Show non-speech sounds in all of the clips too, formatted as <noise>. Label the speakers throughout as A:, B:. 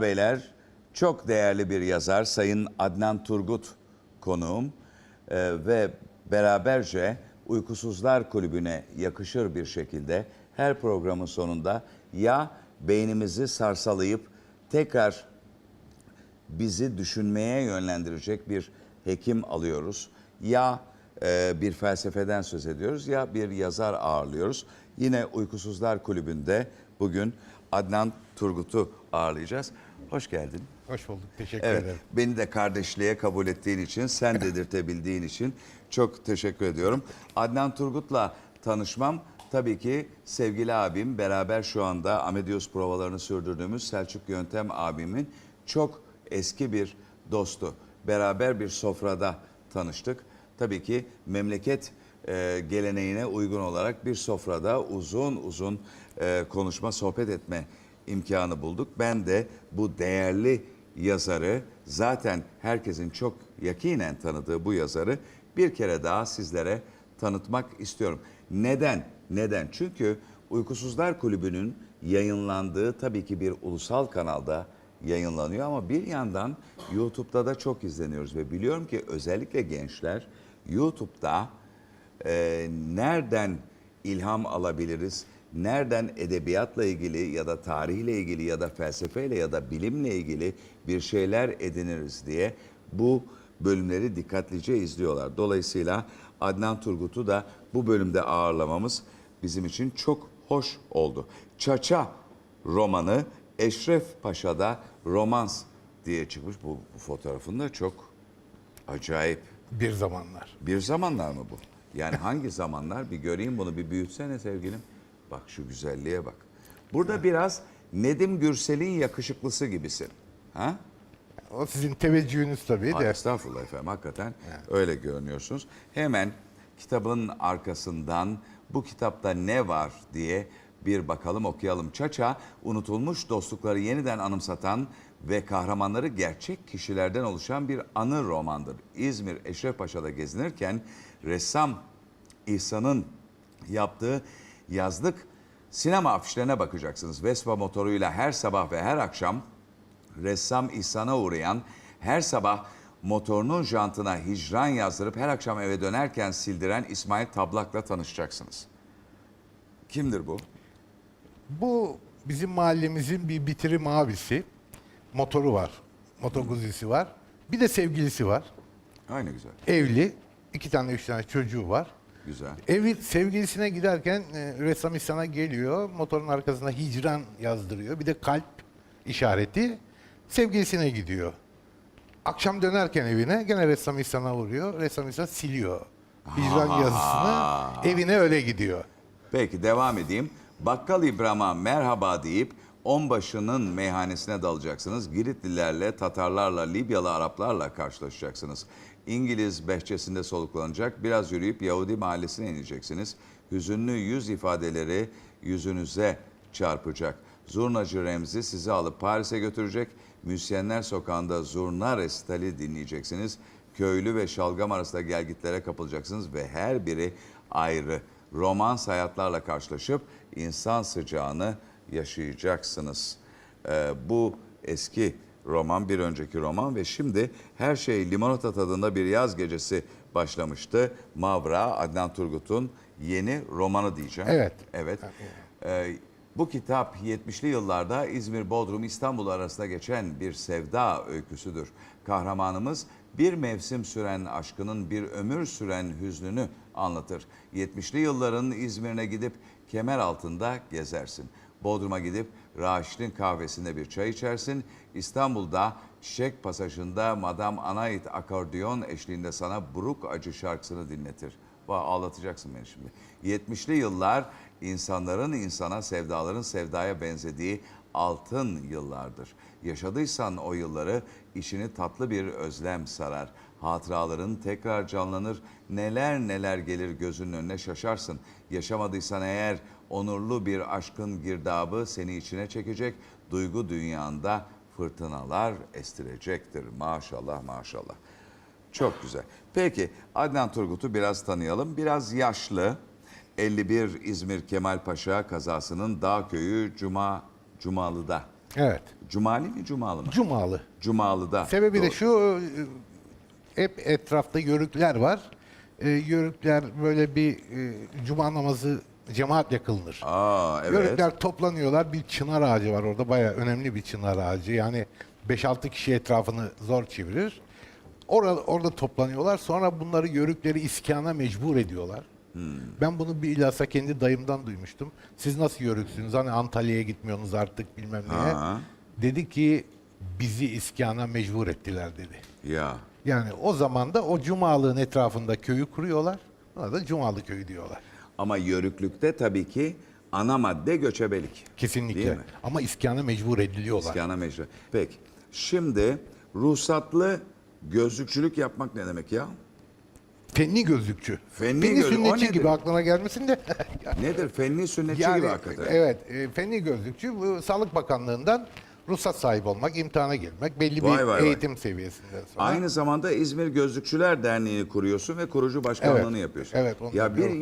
A: Beyler çok değerli bir yazar Sayın Adnan Turgut konuğum Ee, ve beraberce Uykusuzlar Kulübü'ne yakışır bir şekilde her programın sonunda ya beynimizi sarsalayıp tekrar bizi düşünmeye yönlendirecek bir hekim alıyoruz. Ya e, bir felsefeden söz ediyoruz ya bir yazar ağırlıyoruz. Yine Uykusuzlar Kulübü'nde bugün Adnan Turgut'u ağırlayacağız. Hoş geldin.
B: Hoş bulduk. Teşekkür
A: Evet,
B: ederim.
A: beni de kardeşliğe kabul ettiğin için, sen <laughs> dedirtebildiğin için çok teşekkür ediyorum. Adnan Turgut'la tanışmam tabii ki sevgili abim, beraber şu anda Amedios provalarını sürdürdüğümüz Selçuk Yöntem abimin çok eski bir dostu. Beraber bir sofrada tanıştık. Tabii ki memleket e, geleneğine uygun olarak bir sofrada uzun uzun e, konuşma, sohbet etme imkanı bulduk. Ben de bu değerli yazarı zaten herkesin çok yakinen tanıdığı bu yazarı bir kere daha sizlere tanıtmak istiyorum. Neden? Neden? Çünkü Uykusuzlar Kulübü'nün yayınlandığı tabii ki bir ulusal kanalda yayınlanıyor ama bir yandan YouTube'da da çok izleniyoruz ve biliyorum ki özellikle gençler YouTube'da e, nereden ilham alabiliriz? Nereden edebiyatla ilgili ya da tarihle ilgili ya da felsefeyle ya da bilimle ilgili bir şeyler ediniriz diye bu bölümleri dikkatlice izliyorlar. Dolayısıyla Adnan Turgut'u da bu bölümde ağırlamamız bizim için çok hoş oldu. Çaça romanı Eşref Paşa'da romans diye çıkmış. Bu, bu fotoğrafında çok acayip.
B: Bir zamanlar.
A: Bir zamanlar mı bu? Yani hangi zamanlar? Bir göreyim bunu bir büyütsene sevgilim. Bak şu güzelliğe bak. Burada biraz Nedim Gürsel'in yakışıklısı gibisin. Ha?
B: O sizin teveccühünüz tabii
A: Ay,
B: de.
A: estağfurullah efendim hakikaten öyle görünüyorsunuz. Hemen kitabın arkasından bu kitapta ne var diye bir bakalım okuyalım. Çaça unutulmuş dostlukları yeniden anımsatan ve kahramanları gerçek kişilerden oluşan bir anı romandır. İzmir Eşrefpaşa'da gezinirken ressam İhsan'ın yaptığı yazlık sinema afişlerine bakacaksınız. Vespa motoruyla her sabah ve her akşam ressam İhsan'a uğrayan her sabah motorunun jantına hicran yazdırıp her akşam eve dönerken sildiren İsmail Tablak'la tanışacaksınız. Kimdir bu?
B: Bu bizim mahallemizin bir bitirim abisi. Motoru var. Motor guzisi var. Bir de sevgilisi var.
A: Aynı güzel.
B: Evli. iki tane üç tane çocuğu var.
A: Güzel.
B: Evi sevgilisine giderken e, ressam İhsan'a geliyor. Motorun arkasına hicran yazdırıyor. Bir de kalp işareti. Sevgilisine gidiyor. Akşam dönerken evine gene ressam İhsan'a vuruyor. Ressam İhsan siliyor. Hicran yazısını evine öyle gidiyor.
A: Peki devam edeyim. Bakkal İbrahim'a merhaba deyip onbaşının meyhanesine dalacaksınız. Giritlilerle, Tatarlarla, Libyalı Araplarla karşılaşacaksınız. İngiliz behçesinde soluklanacak. Biraz yürüyüp Yahudi mahallesine ineceksiniz. Hüzünlü yüz ifadeleri yüzünüze çarpacak. Zurnacı Remzi sizi alıp Paris'e götürecek. Müzisyenler sokağında zurna resitali dinleyeceksiniz. Köylü ve şalgam arasında gelgitlere kapılacaksınız ve her biri ayrı romans hayatlarla karşılaşıp insan sıcağını yaşayacaksınız. Ee, bu eski roman, bir önceki roman ve şimdi her şey limonata tadında bir yaz gecesi başlamıştı. Mavra, Adnan Turgut'un yeni romanı diyeceğim.
B: Evet.
A: Evet. Ee, bu kitap 70'li yıllarda İzmir, Bodrum, İstanbul arasında geçen bir sevda öyküsüdür. Kahramanımız bir mevsim süren aşkının bir ömür süren hüznünü anlatır. 70'li yılların İzmir'ine gidip kemer altında gezersin. Bodrum'a gidip Raşit'in kahvesinde bir çay içersin. İstanbul'da Çiçek Pasajı'nda Madame Anait akordeon eşliğinde sana Buruk Acı şarkısını dinletir. Vay ağlatacaksın beni şimdi. 70'li yıllar insanların insana, sevdaların sevdaya benzediği altın yıllardır. Yaşadıysan o yılları içini tatlı bir özlem sarar. Hatıraların tekrar canlanır. Neler neler gelir gözünün önüne şaşarsın. Yaşamadıysan eğer onurlu bir aşkın girdabı seni içine çekecek. Duygu dünyanda fırtınalar estirecektir. Maşallah maşallah. Çok güzel. Peki Adnan Turgut'u biraz tanıyalım. Biraz yaşlı. 51 İzmir Kemalpaşa kazasının dağ köyü Cuma Cumalı'da
B: Evet.
A: Cumali mi Cumalı mı?
B: Cumalı.
A: Cumalı'da.
B: Sebebi de
A: Doğru.
B: şu, e, hep etrafta yörükler var. E, Yörükler böyle bir e, cuma namazı cemaatle kılınır.
A: Aa evet.
B: Yörükler toplanıyorlar. Bir çınar ağacı var orada. Bayağı önemli bir çınar ağacı. Yani 5-6 kişi etrafını zor çevirir. Orada, orada toplanıyorlar. Sonra bunları yörükleri iskana mecbur ediyorlar.
A: Hmm.
B: Ben bunu bilhassa kendi dayımdan duymuştum. Siz nasıl yörüksünüz? Hani Antalya'ya gitmiyorsunuz artık bilmem neye.
A: Ha.
B: Dedi ki bizi iskana mecbur ettiler dedi.
A: Ya.
B: Yani o zaman da o cumalığın etrafında köyü kuruyorlar. Ona da Cumalı köyü diyorlar.
A: Ama yörüklükte tabii ki ana madde göçebelik.
B: Kesinlikle. Ama iskana mecbur ediliyorlar.
A: İskana mecbur. Peki. Şimdi ruhsatlı gözlükçülük yapmak ne demek ya?
B: Fenli gözlükçü.
A: Fenli
B: Fenli
A: göz- o
B: sünnetçi gibi aklına gelmesin de. <laughs>
A: Nedir? Fenli sünnetçi
B: yani,
A: gibi hakikaten.
B: evet, e, fenli gözlükçü bu Sağlık Bakanlığı'ndan ruhsat sahibi olmak, imtihana girmek, belli
A: Vay
B: bir
A: vay vay.
B: eğitim seviyesinden sonra.
A: Aynı zamanda İzmir Gözlükçüler Derneği'ni kuruyorsun ve kurucu başkanlığını
B: Evet,
A: yapıyorsun.
B: evet, onu
A: ya bir
B: biliyorum.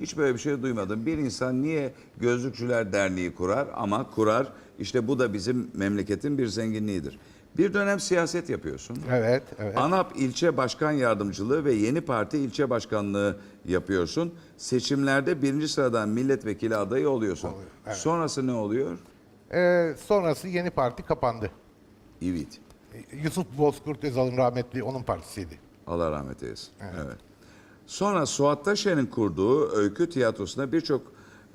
A: hiç, böyle bir şey duymadım. Bir insan niye Gözlükçüler Derneği kurar ama kurar işte bu da bizim memleketin bir zenginliğidir. Bir dönem siyaset yapıyorsun.
B: Evet, evet.
A: ANAP ilçe başkan yardımcılığı ve Yeni Parti ilçe başkanlığı yapıyorsun. Seçimlerde birinci sıradan milletvekili adayı oluyorsun. Sonrası ne oluyor?
B: E, sonrası yeni parti kapandı.
A: Evet.
B: Yusuf Bozkurt Özal'ın rahmetli onun partisiydi.
A: Allah rahmet eylesin. Evet. Sonra Suat Taşer'in kurduğu öykü tiyatrosunda birçok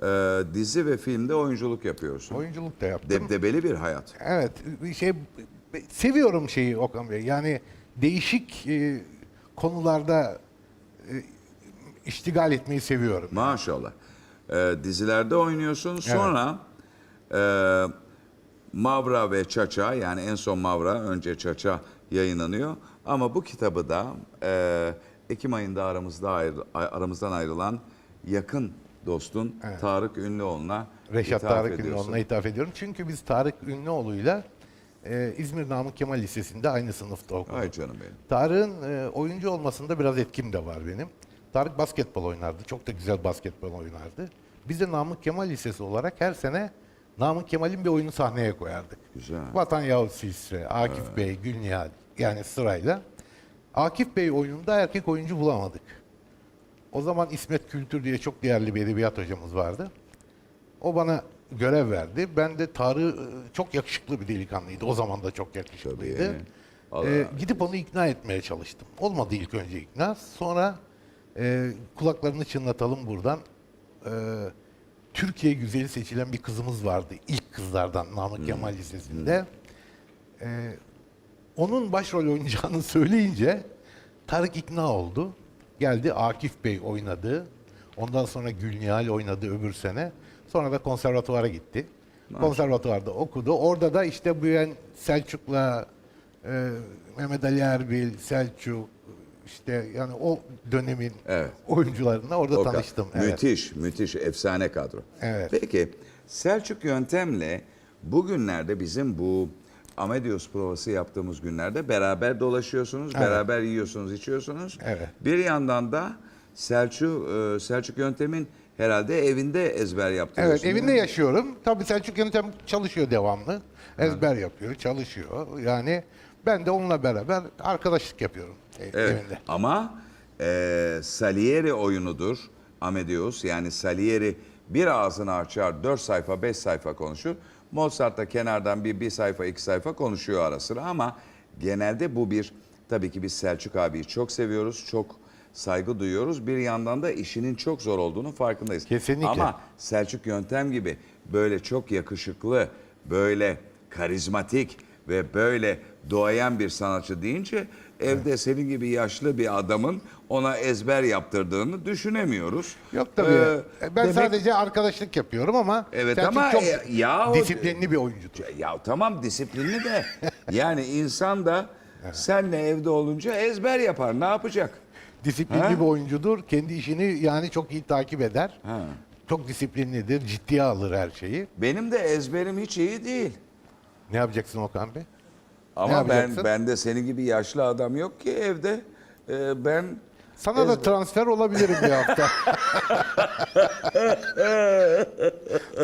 A: e, dizi ve filmde oyunculuk yapıyorsun.
B: Oyunculuk da yaptım.
A: Debdebeli bir hayat.
B: Evet, şey seviyorum şeyi Okan Bey. Yani değişik e, konularda e, iştigal etmeyi seviyorum.
A: Maşallah. E, dizilerde oynuyorsun. Sonra e, Mavra ve Çaça yani en son Mavra önce Çaça yayınlanıyor. Ama bu kitabı da e, Ekim ayında aramızda ayrı- aramızdan ayrılan yakın dostun Tarık Ünlüoğlu'na
B: Reşat Tarık
A: ediyorsun.
B: Ünlüoğlu'na ithaf ediyorum. Çünkü biz Tarık Ünlüoğlu'yla e, İzmir Namık Kemal Lisesi'nde aynı sınıfta okuduk.
A: Ay canım benim.
B: Tarık'ın e, oyuncu olmasında biraz etkim de var benim. Tarık basketbol oynardı. Çok da güzel basketbol oynardı. Biz de Namık Kemal Lisesi olarak her sene Namık Kemal'in bir oyunu sahneye koyardık.
A: Güzel.
B: Vatan Yavuz Silsire, Akif Bey, Gülnihal yani sırayla. Akif Bey oyununda erkek oyuncu bulamadık. O zaman İsmet Kültür diye çok değerli bir edebiyat hocamız vardı. O bana görev verdi. Ben de Tarık e, çok yakışıklı bir delikanlıydı. O zaman da çok yakışıklıydı. Ee, gidip onu ikna etmeye çalıştım. Olmadı ilk önce ikna. Sonra e, kulaklarını çınlatalım buradan. Ee, Türkiye güzeli seçilen bir kızımız vardı. İlk kızlardan Namık Kemal Lisesi'nde. Ee, onun başrol oynayacağını <laughs> söyleyince Tarık ikna oldu. Geldi Akif Bey oynadı. Ondan sonra Gülnihal oynadı öbür sene. Sonra da konservatuvara gitti. Konservatuvarda okudu. Orada da işte yani Selçuk'la e, Mehmet Ali Erbil, Selçuk işte yani o dönemin
A: Evet.
B: oyuncularına orada
A: O
B: tanıştım. Evet.
A: Müthiş, müthiş, efsane kadro.
B: Evet.
A: Peki, Selçuk yöntemle bugünlerde bizim bu Amadeus provası yaptığımız günlerde beraber dolaşıyorsunuz,
B: Evet.
A: beraber yiyorsunuz, içiyorsunuz.
B: Evet.
A: Bir yandan da Selçuk, e, Selçuk yöntemin herhalde evinde ezber
B: Evet,
A: yaptırıyorsun.
B: evinde
A: değil mi?
B: yaşıyorum. Tabii Selçuk Yöntem çalışıyor devamlı. Ezber yapıyor, çalışıyor. Yani ben de onunla beraber arkadaşlık yapıyorum
A: Evet.
B: evinde.
A: Ama e, Salieri oyunudur Amadeus. Yani Salieri bir ağzını açar, dört sayfa, beş sayfa konuşur. Mozart da kenardan bir, bir sayfa, iki sayfa konuşuyor ara sıra ama genelde bu bir, tabii ki biz Selçuk abiyi çok seviyoruz, çok saygı duyuyoruz. Bir yandan da işinin çok zor olduğunu farkındayız.
B: Kesinlikle.
A: Ama Selçuk Yöntem gibi böyle çok yakışıklı, böyle karizmatik ve böyle doğayan bir sanatçı deyince evde senin gibi yaşlı bir adamın ona ezber yaptırdığını düşünemiyoruz.
B: Yok tabii.
A: Ee,
B: E, ben
A: demek-
B: sadece arkadaşlık yapıyorum ama
A: Evet
B: Selçuk
A: ama
B: çok
A: e,
B: disiplinli bir oyuncudur.
A: Ya tamam disiplinli de yani insan da senle evde olunca ezber yapar. Ne yapacak?
B: Disiplinli
A: Ha?
B: bir oyuncudur. Kendi işini yani çok iyi takip eder.
A: Ha.
B: Çok disiplinlidir. Ciddiye alır her şeyi.
A: Benim de ezberim hiç iyi değil.
B: Ne yapacaksın Okan Bey?
A: Ama ben
B: yapacaksın?
A: ben de senin gibi yaşlı adam yok ki evde. Ee, ben
B: Sana da transfer olabilirim bir hafta. <laughs>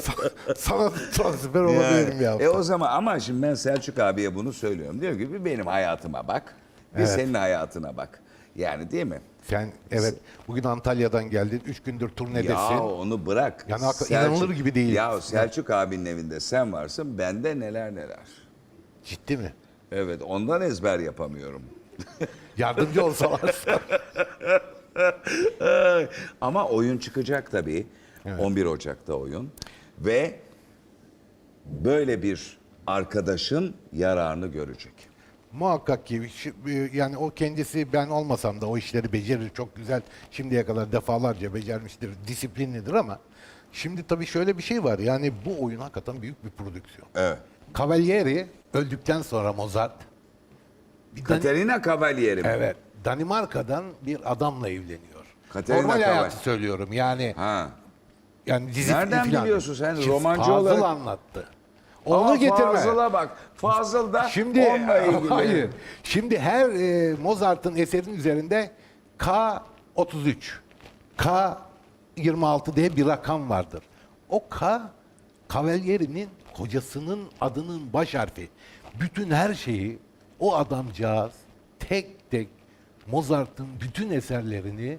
B: Sa- Sana da transfer olabilirim bir
A: Yani,
B: hafta.
A: e o zaman ama şimdi ben Selçuk abiye bunu söylüyorum. Diyor ki bir benim hayatıma bak. Bir senin hayatına bak. Yani değil mi?
B: Sen evet bugün Antalya'dan geldin. Üç gündür turnedesin.
A: Ya onu bırak.
B: Yani hakikaten inanılır gibi değil.
A: Ya Selçuk abinin evinde sen varsın bende neler neler.
B: Ciddi mi?
A: Evet ondan ezber yapamıyorum. <laughs>
B: Yardımcı olsalar. <laughs>
A: Ama oyun çıkacak tabii. 11 Ocak'ta oyun. Ve böyle bir arkadaşın yararını görecek.
B: Muhakkak ki şi- yani o kendisi ben olmasam da o işleri becerir çok güzel. Şimdiye kadar defalarca becermiştir. Disiplinlidir ama şimdi tabii şöyle bir şey var. Yani bu oyun hakikaten büyük bir prodüksiyon.
A: Evet.
B: Cavalieri öldükten sonra Mozart bir Dan-
A: Katerina Cavalieri mi?
B: evet Danimarka'dan bir adamla evleniyor.
A: Katerina
B: Normal
A: Caval-
B: hayatı söylüyorum. Yani
A: Ha.
B: yani dizi
A: Nereden
B: filan.
A: biliyorsun sen?
B: Şimdi
A: Romancı
B: Fazıl
A: olarak-
B: anlattı. Onu
A: Aa,
B: getirme.
A: Fazıl'a bak. Fazıl da
B: Şimdi
A: onunla <laughs> ilgili.
B: hayır. Şimdi her e, Mozart'ın eserinin üzerinde K33, K26 diye bir rakam vardır. O K Cavalieri'nin kocasının adının baş harfi. Bütün her şeyi o adamcağız tek tek Mozart'ın bütün eserlerini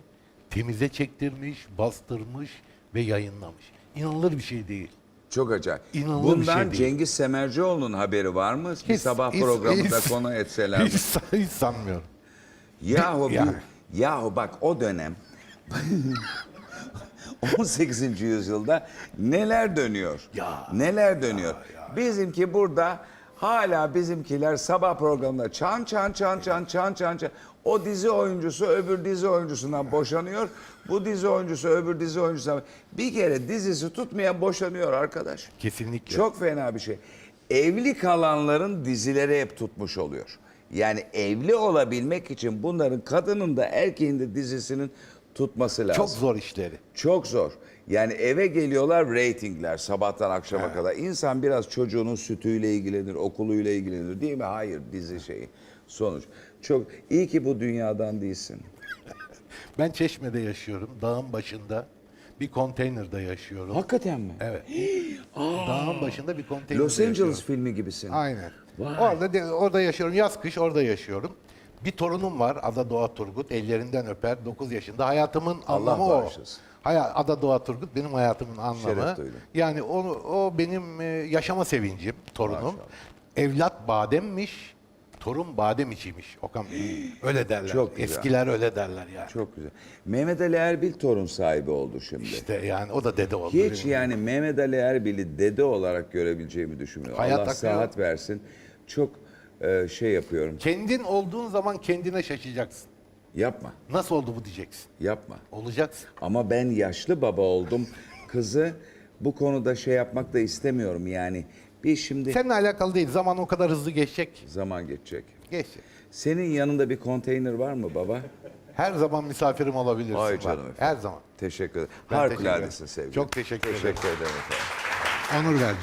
B: temize çektirmiş, bastırmış ve yayınlamış. İnanılır bir şey değil.
A: Çok acayip.
B: İnanılır bir
A: Bundan
B: şey değil.
A: Cengiz Semercioğlu'nun haberi var mı? Bir
B: Hiç-
A: sabah
B: hiç-
A: programında
B: hiç-
A: konu etseler.
B: Hiç, hiç sanmıyorum.
A: Yahu, bir- yahu bak o dönem <laughs> 18. yüzyılda neler dönüyor?
B: Ya.
A: Neler dönüyor? Bizimki burada hala bizimkiler sabah programında çan çan çan çan çan çan çan o dizi oyuncusu öbür dizi oyuncusundan boşanıyor. Bu dizi oyuncusu öbür dizi oyuncusundan bir kere dizisi tutmayan boşanıyor arkadaş.
B: Kesinlikle.
A: Çok fena bir şey. Evli kalanların dizileri hep tutmuş oluyor. Yani evli olabilmek için bunların kadının da erkeğin de dizisinin tutması lazım.
B: Çok zor işleri.
A: Çok zor. Yani eve geliyorlar reytingler sabahtan akşama kadar. İnsan biraz çocuğunun sütüyle ilgilenir, okuluyla ilgilenir değil mi? Hayır dizi şeyi. Sonuç. Çok iyi ki bu dünyadan değilsin. <laughs>
B: Ben Çeşme'de yaşıyorum. Dağın başında bir konteynerde yaşıyorum.
A: Hakikaten mi?
B: Evet. <gasps> Dağın başında bir konteynerde
A: Los Angeles
B: yaşıyorum.
A: filmi gibisin.
B: Aynen.
A: Vay.
B: Orada orada yaşıyorum. Yaz kış orada yaşıyorum. Bir torunum var Ada Doğa Turgut. Ellerinden öper. 9 yaşında. Hayatımın
A: Allah
B: anlamı o.
A: bağışlasın.
B: Haya- Ada Doğa Turgut benim hayatımın anlamı. Yani onu, o benim e, yaşama sevincim torunum.
A: Maşallah.
B: Evlat bademmiş. Torun badem içiymiş Okan Bey. Öyle derler.
A: Çok güzel.
B: Eskiler öyle derler yani.
A: Çok güzel. Mehmet Ali Erbil torun sahibi oldu şimdi.
B: İşte yani o da dede oldu.
A: Hiç yani Mehmet Ali Erbil'i dede olarak görebileceğimi düşünmüyorum.
B: Hayat
A: Allah
B: akıyor.
A: sıhhat versin. Çok e, şey yapıyorum.
B: Kendin olduğun zaman kendine şaşacaksın.
A: Yapma,
B: Nasıl oldu bu diyeceksin.
A: yapma.
B: Olacaksın.
A: Ama ben yaşlı baba oldum. Kızı bu konuda şey yapmak da istemiyorum yani. Bir şimdi
B: Seninle alakalı değil. Zaman o kadar hızlı geçecek.
A: zaman geçecek.
B: Geçecek.
A: Senin yanında bir konteyner var mı baba?
B: Her zaman misafirim olabilirsin.
A: Ay
B: Var.
A: canım efendim.
B: Her zaman.
A: Teşekkür ederim.
B: Ben
A: Harikuladesin
B: teşekkür
A: sevgilim.
B: Çok teşekkür ederim.
A: Teşekkür ederim efendim.
B: Onur verdim.